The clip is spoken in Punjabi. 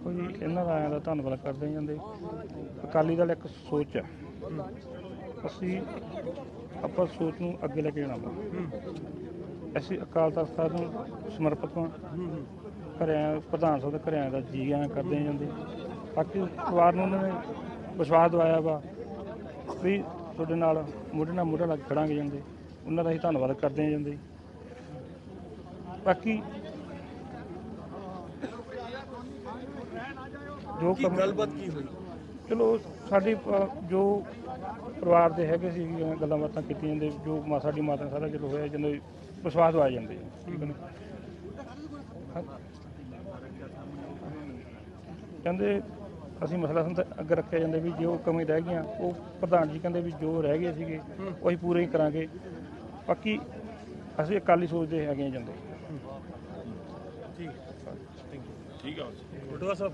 ਦੇਖੋ ਜੀ ਇਹਨਾਂ ਦਾ ਆਇਆਂ ਦਾ ਧੰਨਵਾਦ ਕਰਦੇ ਜਾਂਦੇ ਅਕਾਲੀ ਦਲ ਇੱਕ ਸੋਚ ਹੈ। ਅਸੀਂ ਆਪਾਂ ਸੋਚ ਨੂੰ ਅੱਗੇ ਲੈ ਕੇ ਜਾਣਾ ਵਾ। ਅਸੀਂ ਅਕਾਲ ਤਖਤ ਸਾਹਿਬ ਨੂੰ ਸਮਰਪਿਤ ਹਾਂ। ਘਰਿਆਂ, ਪ੍ਰਧਾਨ ਸਾਹਿਬ ਦੇ ਘਰਿਆਂ ਦਾ ਜੀ ਆਇਆਂ ਕਰਦੇ ਹਾਂ ਜਾਂਦੇ ਬਾਕੀ ਪਰਿਵਾਰ ਨੂੰ ਉਹਨਾਂ ਨੇ ਵਿਸ਼ਵਾਸ ਦਿਵਾਇਆ ਵਾ ਵੀ ਤੁਹਾਡੇ ਨਾਲ ਮੋਢੇ ਨਾਲ ਮੋਢਾ ਲੱਗ ਖੜਾਂਗੇ ਜਾਂਦੇ ਉਹਨਾਂ ਦਾ ਅਸੀਂ ਧੰਨਵਾਦ ਕਰਦੇ ਹਾਂ ਜਾਂਦੇ ਬਾਕੀ ਜੋ ਕੀ ਕੰਮ ਗੱਲਬਾਤ ਕੀ ਹੋਈ? ਚਲੋ ਸਾਡੀ ਪ- ਜੋ ਪਰਿਵਾਰ ਦੇ ਹੈਗੇ ਸੀ ਗੱਲਾਂ ਬਾਤਾਂ ਕੀਤੀਆਂ ਜਾਂਦੇ ਜੋ ਮਾ ਸਾਡੀ ਮਾਤਾ ਨਾਲ ਸਾਰਾ ਚਲੋ ਹੋਇਆ ਜਦੋਂ ਵਿਸ਼ਵਾਸ ਦਵਾਏ ਜਾਂਦੇ ਆ ਠੀਕ ਹੈ ਨਾ? ਹਾਂ। ਕਹਿੰਦੇ ਅਸੀਂ ਮਸਲਾ ਸੰਤ ਅੱਗੇ ਰੱਖਿਆ ਜਾਂਦੇ ਵੀ ਜੋ ਕਮੀ ਰਹਿ ਗਈਆਂ ਉਹ ਪ੍ਰਧਾਨ ਜੀ ਕਹਿੰਦੇ ਵੀ ਜੋ ਰਹਿ ਗਏ ਸੀਗੇ ਉਹ ਅਸੀਂ ਪੂਰੇ ਹੀ ਕਰਾਂਗੇ। ਬਾਕੀ ਅਸੀਂ ਅਕਾਲੀ ਸੋਚਦੇ ਹੈਗੇ ਜਾਂਦੇ। ਠੀਕ ਠੀਕ ਆ। ਬਟੂਆ ਸਾਹਿਬ।